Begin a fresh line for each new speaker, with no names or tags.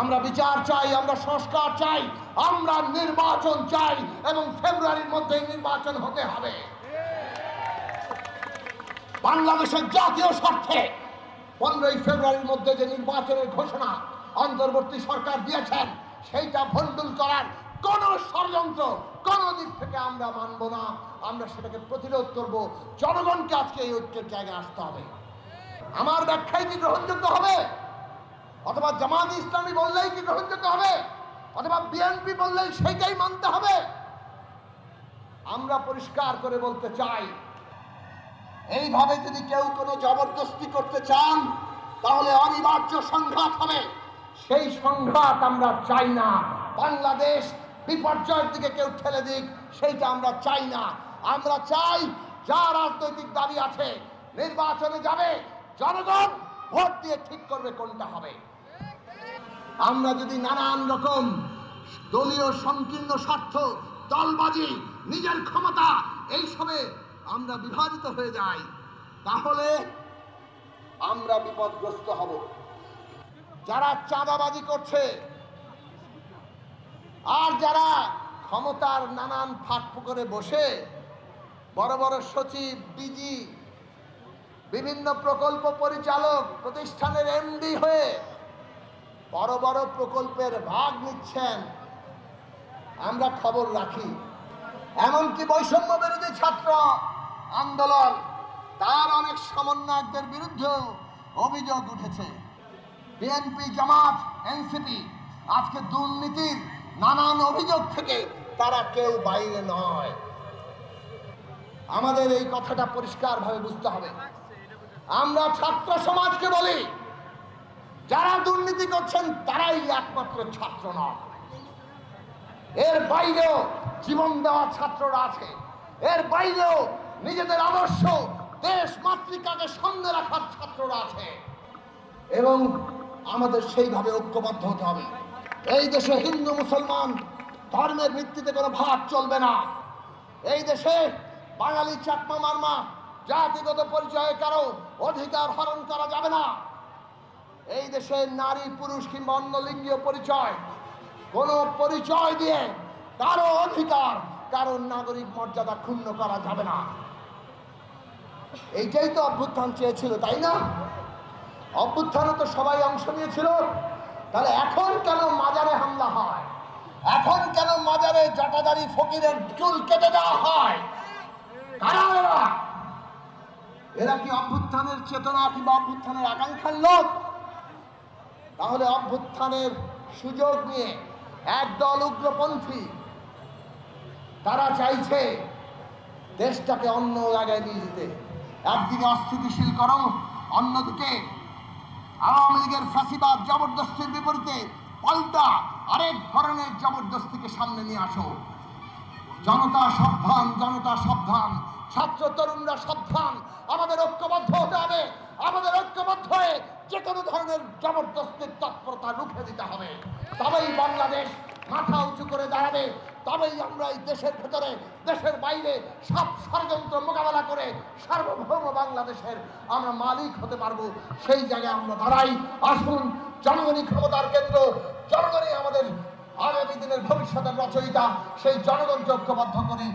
আমরা বিচার চাই, আমরা সংস্কার চাই, আমরা নির্বাচন চাই এবং ফেব্রুয়ারির মধ্যে নির্বাচন হতে হবে। বাংলাদেশের জাতীয় স্বার্থে পনেরোই ফেব্রুয়ারির মধ্যে যে নির্বাচনের ঘোষণা অন্তর্বর্তী সরকার দিয়েছেন, সেইটা ভণ্ডুল করার কোন ষড়যন্ত্র কোন দিক থেকে আমরা মানব না। আমরা সেটাকে প্রতিরোধ করব। জনগণকে আজকে এই ঐক্যের জায়গায় আসতে হবে। আমার ব্যাখ্যায় কি গ্রহণযোগ্য হবে? অথবা জামাত ইসলামী বললেই কি গ্রহণযোগ্য হবে? অথবা বিএনপি বললেই সেইটাই মানতে হবে? আমরা পরিষ্কার করে বলতে চাই, এইভাবে যদি কেউ কোনো জবরদস্তি করতে চান, তাহলে অনিবার্য সংঘাত হবে। সেই সংঘাত আমরা চাই না। বাংলাদেশ বিপর্যয়ের দিকে কেউ ঠেলে দিক, সেইটা আমরা চাই না। আমরা চাই যা রাজনৈতিক দাবি আছে, নির্বাচনে যাবে, জনগণ ভোট দিয়ে ঠিক করবে কোনটা হবে। আমরা যদি নানান রকম দলীয় সংকীর্ণ স্বার্থ, দলবাজি, নিজের ক্ষমতা, এইসবে আমরা বিভাজিত হয়ে যাই, তাহলে আমরা বিপদগ্রস্ত হব। যারা চাঁদাবাজি করছে, আর যারা ক্ষমতার নানান ফাঁক করে বসে, বড় বড় সচিব ডিজি বিভিন্ন প্রকল্প পরিচালক, প্রতিষ্ঠানের এমডি হয়ে বড় বড় প্রকল্পের ভাগ নিচ্ছেন। আমরা খবর রাখি। এমনকি বৈষম্য বিরোধী ছাত্র আন্দোলন, তার অনেক সমন্বয়কদের বিরুদ্ধেও অভিযোগ উঠেছে। বিএনপি জামাত এনসিপি আজকে দুর্নীতির নানান অভিযোগ থেকে তারা কেউ বাইরে নয়। আমাদের এই কথাটা পরিষ্কারভাবে বুঝতে হবে। আমরা ছাত্র সমাজকে বলি যারা দুর্নীতি করছেন, তারাই একমাত্র ছাত্র নয় এর বাইরেও জীবন দেওয়া ছাত্ররা আছে। এর বাইরেও নিজেদের আদর্শ দেশ মাতৃকাকে সামনে রাখার ছাত্ররা আছে। এবং আমাদের সেইভাবে ঐক্যবদ্ধ হতে হবে। এই দেশে হিন্দু, মুসলমান ধর্মের ভিত্তিতে কোনো ভাগ চলবে না। এই দেশে বাঙালি চাকমা মারমা, জাতিগত পরিচয়ে কারও অধিকার হরণ করা যাবে না। এই দেশে নারী, পুরুষ কিংবা অন্য লিঙ্গীয় পরিচয়, কোনো পরিচয় দিয়ে কারও অধিকার, কারও নাগরিক মর্যাদা ক্ষুণ্ণ করা যাবে না। এইটাই তো অভ্যুত্থান চেয়েছিল, তাই না? অভ্যুত্থানে তো সবাই অংশ নিয়েছিল। তাহলে এখন কেন মাজারে হামলা হয়? এখন কেন মাজারে জটাদারি ফকিরের চুল কেটে দেওয়া হয়? কারা এরা? এরা কি অভ্যুত্থানের চেতনা কিংবা অভ্যুত্থানের আকাঙ্ক্ষার লোক? তাহলে অভ্যুত্থানের সুযোগ নিয়ে একদল উগ্রপন্থী, তারা চাইছে দেশটাকে অন্য জায়গায় নিয়ে যেতে। একদিকে অস্থিতিশীল করো অন্যদিকে আওয়ামী লীগের ফাঁসিবাদ জবরদস্তির বিপরীতে পাল্টা আরেক ধরনের জবরদস্তিকে সামনে নিয়ে আসো। জনতা সাবধান জনতা সাবধান। ছাত্র, তরুণরা সাবধান। আমাদের ঐক্যবদ্ধ হতে হবে। আমাদের হয়ে যে কোনো ধরনের জবরদস্তির তৎপরতা রুখে দিতে হবে। তবেই বাংলাদেশ মাথা উঁচু করে দাঁড়াবে। তবেই আমরা এই দেশের ভেতরে, দেশের বাইরে সব ষড়যন্ত্র মোকাবেলা করে সার্বভৌম বাংলাদেশের আমরা মালিক হতে পারব। সেই জায়গায় আমরা দাঁড়াই। আসুন, জনগণই ক্ষমতার কেন্দ্র। জনগণই আমাদের আগামী দিনের ভবিষ্যতের রচয়িতা। সেই জনগণকে ঐক্যবদ্ধ করি